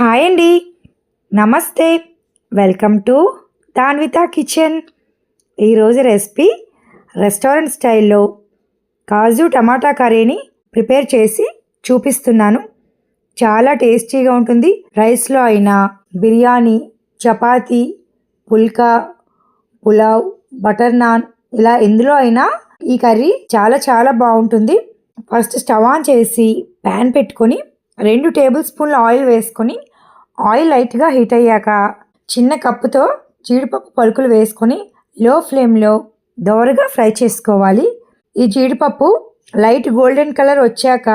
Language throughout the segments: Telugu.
హాయ్ అండి. నమస్తే. Welcome to Danvitha kitchen. ఈరోజు రెసిపీ రెస్టారెంట్ స్టైల్లో కాజు టమాటా కర్రీని ప్రిపేర్ చేసి చూపిస్తున్నాను. చాలా టేస్టీగా ఉంటుంది. రైస్లో అయినా బిర్యానీ చపాతీ పుల్కా పులావ్ బటర్ నాన్ ఇలా ఎందులో అయినా ఈ కర్రీ చాలా చాలా బాగుంటుంది. ఫస్ట్ స్టవ్ ఆన్ చేసి ప్యాన్ పెట్టుకొని రెండు టేబుల్ స్పూన్ల ఆయిల్ వేసుకొని ఆయిల్ లైట్గా హీట్ అయ్యాక చిన్న కప్పుతో జీడిపప్పు పలుకులు వేసుకొని లో ఫ్లేమ్లో దోరగా ఫ్రై చేసుకోవాలి. ఈ జీడిపప్పు లైట్ గోల్డెన్ కలర్ వచ్చాక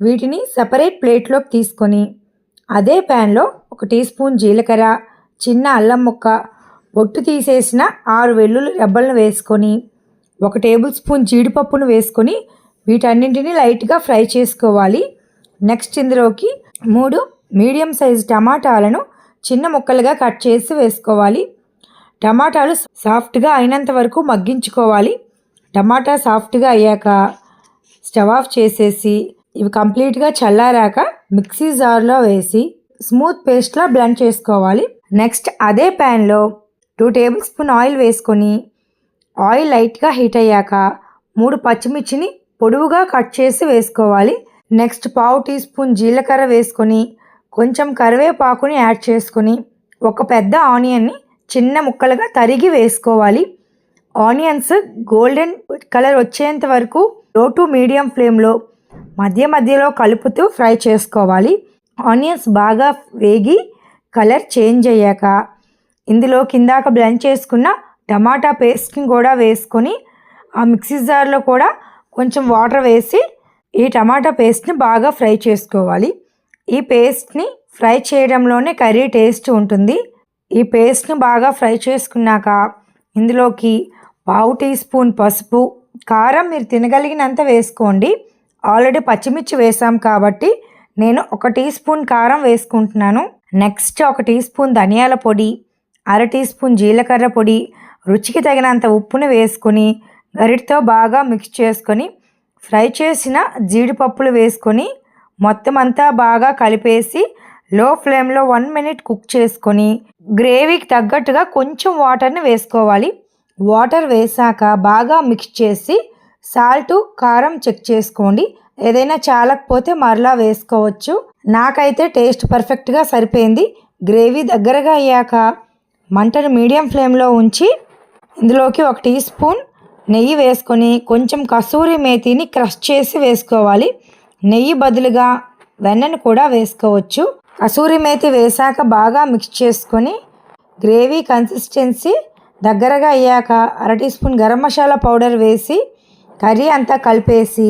వీటిని సపరేట్ ప్లేట్లోకి తీసుకొని అదే ప్యాన్లో ఒక టీ స్పూన్ జీలకర్ర చిన్న అల్లం ముక్క బొట్టు తీసేసిన ఆరు వెల్లుల్లి రెబ్బలను వేసుకొని ఒక టేబుల్ స్పూన్ జీడిపప్పును వేసుకొని వీటన్నింటినీ లైట్గా ఫ్రై చేసుకోవాలి. నెక్స్ట్ ఇందులోకి మూడు మీడియం సైజు టమాటాలను చిన్న ముక్కలుగా కట్ చేసి వేసుకోవాలి. టమాటాలు సాఫ్ట్గా అయినంత వరకు మగ్గించుకోవాలి. టమాటా సాఫ్ట్గా అయ్యాక స్టవ్ ఆఫ్ చేసేసి ఇవి కంప్లీట్గా చల్లారాక మిక్సీ జార్లో వేసి స్మూత్ పేస్ట్లా బ్లెండ్ చేసుకోవాలి. నెక్స్ట్ అదే ప్యాన్లో టూ టేబుల్ స్పూన్ ఆయిల్ వేసుకొని ఆయిల్ లైట్గా హీట్ అయ్యాక మూడు పచ్చిమిర్చిని పొడవుగా కట్ చేసి వేసుకోవాలి. నెక్స్ట్ పావు టీ స్పూన్ జీలకర్ర వేసుకొని కొంచెం కరివేపాకుని యాడ్ చేసుకొని ఒక పెద్ద ఆనియన్ని చిన్న ముక్కలుగా తరిగి వేసుకోవాలి. ఆనియన్స్ గోల్డెన్ కలర్ వచ్చేంత వరకు లో టు మీడియం ఫ్లేమ్లో మధ్య మధ్యలో కలుపుతూ ఫ్రై చేసుకోవాలి. ఆనియన్స్ బాగా వేగి కలర్ చేంజ్ అయ్యాక ఇందులో కిందాక బ్లెండ్ చేసుకున్న టమాటా పేస్ట్ని కూడా వేసుకొని ఆ మిక్సీ జార్లో కూడా కొంచెం వాటర్ వేసి ఈ టమాటా పేస్ట్ని బాగా ఫ్రై చేసుకోవాలి. ఈ పేస్ట్ని ఫ్రై చేయడంలోనే కర్రీ టేస్ట్ ఉంటుంది. ఈ పేస్ట్ని బాగా ఫ్రై చేసుకున్నాక ఇందులోకి పావు టీ స్పూన్ పసుపు కారం మీరు తినగలిగినంత వేసుకోండి. ఆల్రెడీ పచ్చిమిర్చి వేసాం కాబట్టి నేను ఒక టీ స్పూన్ కారం వేసుకుంటున్నాను. నెక్స్ట్ ఒక టీ స్పూన్ ధనియాల పొడి అర టీ స్పూన్ జీలకర్ర పొడి రుచికి తగినంత ఉప్పుని వేసుకొని గరిటితో బాగా మిక్స్ చేసుకొని ఫ్రై చేసిన జీడిపప్పులు వేసుకొని మొత్తం అంతా బాగా కలిపేసి లో ఫ్లేమ్లో వన్ మినిట్ కుక్ చేసుకొని గ్రేవీకి తగ్గట్టుగా కొంచెం వాటర్ని వేసుకోవాలి. వాటర్ వేసాక బాగా మిక్స్ చేసి సాల్ట్ కారం చెక్ చేసుకోండి. ఏదైనా చాలకపోతే మరలా వేసుకోవచ్చు. నాకైతే టేస్ట్ పర్ఫెక్ట్గా సరిపోయింది. గ్రేవీ దగ్గరగా అయ్యాక మంటను మీడియం ఫ్లేమ్లో ఉంచి ఇందులోకి ఒక టీ స్పూన్ నెయ్యి వేసుకొని కొంచెం కసూరి మేతిని క్రష్ చేసి వేసుకోవాలి. నెయ్యి బదులుగా వెన్నను కూడా వేసుకోవచ్చు. కసూరి మేతి వేసాక బాగా మిక్స్ చేసుకొని గ్రేవీ కన్సిస్టెన్సీ దగ్గరగా అయ్యాక అర teaspoon garam masala powder వేసి కర్రీ అంతా కలిపేసి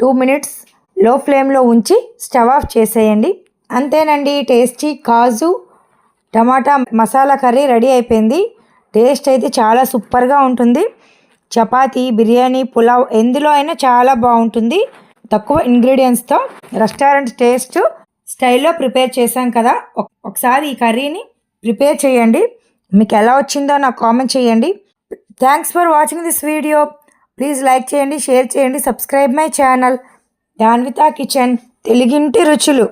టూ మినిట్స్లో ఫ్లేమ్లో ఉంచి స్టవ్ ఆఫ్ చేసేయండి. అంతేనండి tasty kaju tomato masala curry ready అయిపోయింది. టేస్ట్ అయితే చాలా సూపర్గా ఉంటుంది. చపాతీ బిర్యానీ పులావ్ ఎందులో అయినా చాలా బాగుంటుంది. తక్కువ ఇంగ్రీడియంట్స్తో రెస్టారెంట్ టేస్ట్ స్టైల్లో ప్రిపేర్ చేశాం కదా. ఒకసారి ఈ కర్రీని ప్రిపేర్ చేయండి. మీకు ఎలా వచ్చిందో నాకు కామెంట్ చేయండి. Thanks for watching this video please like చేయండి షేర్ చేయండి subscribe my channel Danvitha kitchen తెలుగింటి రుచులు